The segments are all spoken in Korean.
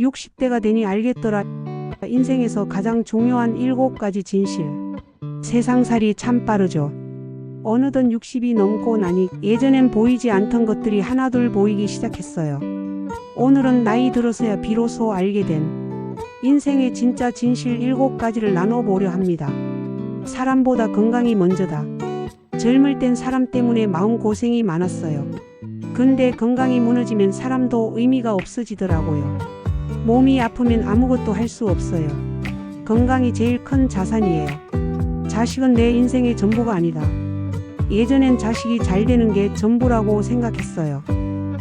60대가 되니 알겠더라. 인생에서 가장 중요한 일곱 가지 진실. 세상살이 참 빠르죠. 어느덧 60이 넘고 나니 예전엔 보이지 않던 것들이 하나둘 보이기 시작했어요. 오늘은 나이 들어서야 비로소 알게 된 인생의 진짜 진실 일곱 가지를 나눠보려 합니다. 사람보다 건강이 먼저다. 젊을 땐 사람 때문에 마음 고생이 많았어요. 근데 건강이 무너지면 사람도 의미가 없어지더라고요. 몸이 아프면 아무것도 할 수 없어요. 건강이 제일 큰 자산이에요. 자식은 내 인생의 전부가 아니다. 예전엔 자식이 잘 되는 게 전부라고 생각했어요.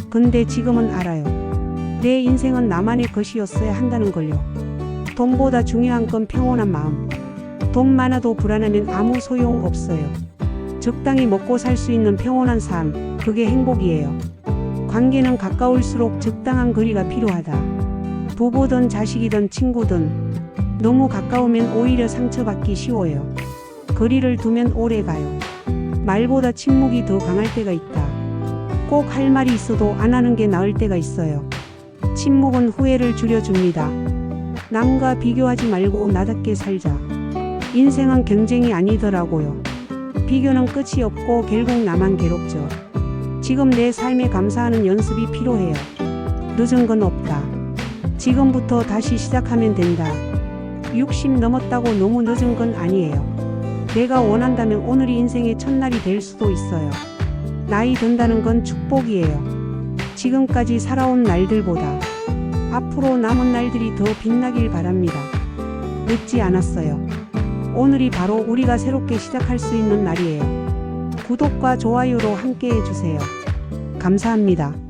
근데 지금은 알아요. 내 인생은 나만의 것이었어야 한다는 걸요. 돈보다 중요한 건 평온한 마음. 돈 많아도 불안하면 아무 소용 없어요. 적당히 먹고 살 수 있는 평온한 삶, 그게 행복이에요. 관계는 가까울수록 적당한 거리가 필요하다. 부부든 자식이든 친구든 너무 가까우면 오히려 상처받기 쉬워요. 거리를 두면 오래 가요. 말보다 침묵이 더 강할 때가 있다. 꼭 할 말이 있어도 안 하는 게 나을 때가 있어요. 침묵은 후회를 줄여줍니다. 남과 비교하지 말고 나답게 살자. 인생은 경쟁이 아니더라고요. 비교는 끝이 없고 결국 나만 괴롭죠. 지금 내 삶에 감사하는 연습이 필요해요. 늦은 건 없다. 지금부터 다시 시작하면 된다. 60 넘었다고 너무 늦은 건 아니에요. 내가 원한다면 오늘이 인생의 첫날이 될 수도 있어요. 나이 든다는 건 축복이에요. 지금까지 살아온 날들보다 앞으로 남은 날들이 더 빛나길 바랍니다. 늦지 않았어요. 오늘이 바로 우리가 새롭게 시작할 수 있는 날이에요. 구독과 좋아요로 함께 해주세요. 감사합니다.